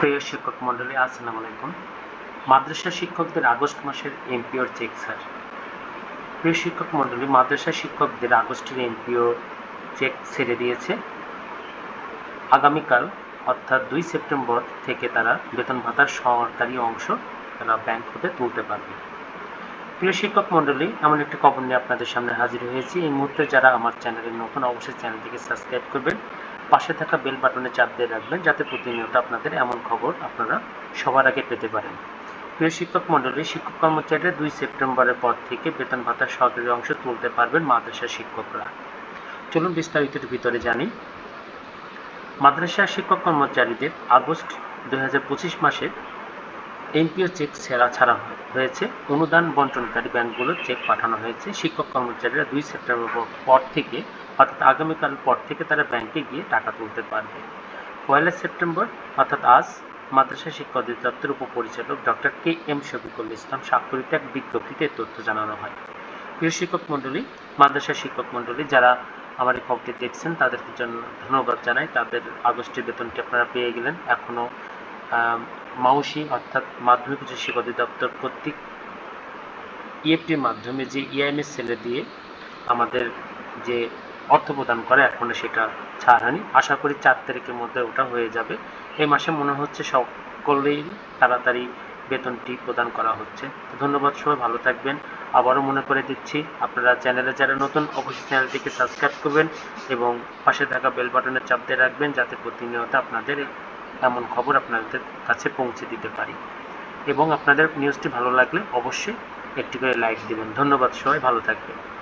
প্রিয় শিক্ষক মণ্ডলী, আসসালামু আলাইকুম। মাদ্রাসা শিক্ষকদের আগস্ট মাসের এমপিওর চেক, স্যার। প্রিয় শিক্ষক মণ্ডলী, মাদ্রাসা শিক্ষকদের আগস্টের এমপিও চেক ছেড়ে দিয়েছে। আগামীকাল, অর্থাৎ দুই সেপ্টেম্বর থেকে তারা বেতন ভাতার সরকারি অংশ তারা ব্যাংক হতে তুলতে পারবে। প্রিয় শিক্ষক মণ্ডলী, এমন একটি খবর নিয়ে আপনাদের সামনে হাজির হয়েছি। এই মুহূর্তে যারা আমার চ্যানেলের নতুন, অবশ্যই চ্যানেলটিকে সাবস্ক্রাইব করবেন। পাশে থাকা বেল বাটনে চাপ দিয়ে রাখবেন যাতে প্রতিনিয়ত আপনাদের এমন খবর আপনারা সবার আগে পেতে পারেন। প্রিয় শিক্ষক মণ্ডলী, শিক্ষক কর্মচারীরা দুই সেপ্টেম্বরের পর থেকে বেতন ভাতার সরকারি অংশ তুলতে পারবেন মাদ্রাসা শিক্ষকরা। চলুন বিস্তারিতের ভিতরে জানি। মাদ্রাসা শিক্ষক কর্মচারীদের আগস্ট দুই মাসের এমপিও চেক ছেড়া ছাড়া হয়েছে। অনুদান বন্টনকারী ব্যাংকগুলোর চেক পাঠানো হয়েছে। শিক্ষক কর্মচারীরা দুই সেপ্টেম্বর পর থেকে অর্থাৎ আগামীকাল পর থেকে তারা ব্যাংকে গিয়ে টাকা তুলতে পারবে। পয়লা সেপ্টেম্বর, অর্থাৎ আজ, মাদ্রাসা শিক্ষা অধিদপ্তর উপপরিচালক doctor K M Shafiqul Islam স্বাক্ষরিত এক বিজ্ঞপ্তিতে তথ্য জানানো হয়। প্রিয় শিক্ষক মণ্ডলী, মাদ্রাসা শিক্ষক মণ্ডলী, যারা আমার এই খবরটি দেখছেন, তাদেরকে জন্য ধন্যবাদ জানাই। তাদের আগস্টের বেতনটি আপনারা পেয়ে গেলেন। এখনও মাউসি, অর্থাৎ মাধ্যমিক উচ্চ শিক্ষা অধিদপ্তর কর্তৃক ইএফটির মাধ্যমে যে ইআইএমএস সেলে দিয়ে আমাদের যে অর্থ প্রদান করে এখনও সেটা ছাড় হয়নি। আশা করি চার তারিখের মধ্যে ওটা হয়ে যাবে। এই মাসে মনে হচ্ছে সকলেই তাড়াতাড়ি বেতনটি প্রদান করা হচ্ছে। ধন্যবাদ সবাই, ভালো থাকবেন। আবারও মনে করে দিচ্ছি, আপনারা চ্যানেলে যারা নতুন, অবশ্যই চ্যানেলটিকে সাবস্ক্রাইব করবেন এবং পাশে থাকা বেল বাটনে চাপ দিয়ে রাখবেন যাতে প্রতিনিয়ত আপনাদের এমন খবর আপনাদের কাছে পৌঁছে দিতে পারি। এবং আপনাদের নিউজটি ভালো লাগলে অবশ্যই একটি করে লাইক দেবেন। ধন্যবাদ সবাই, ভালো থাকবেন।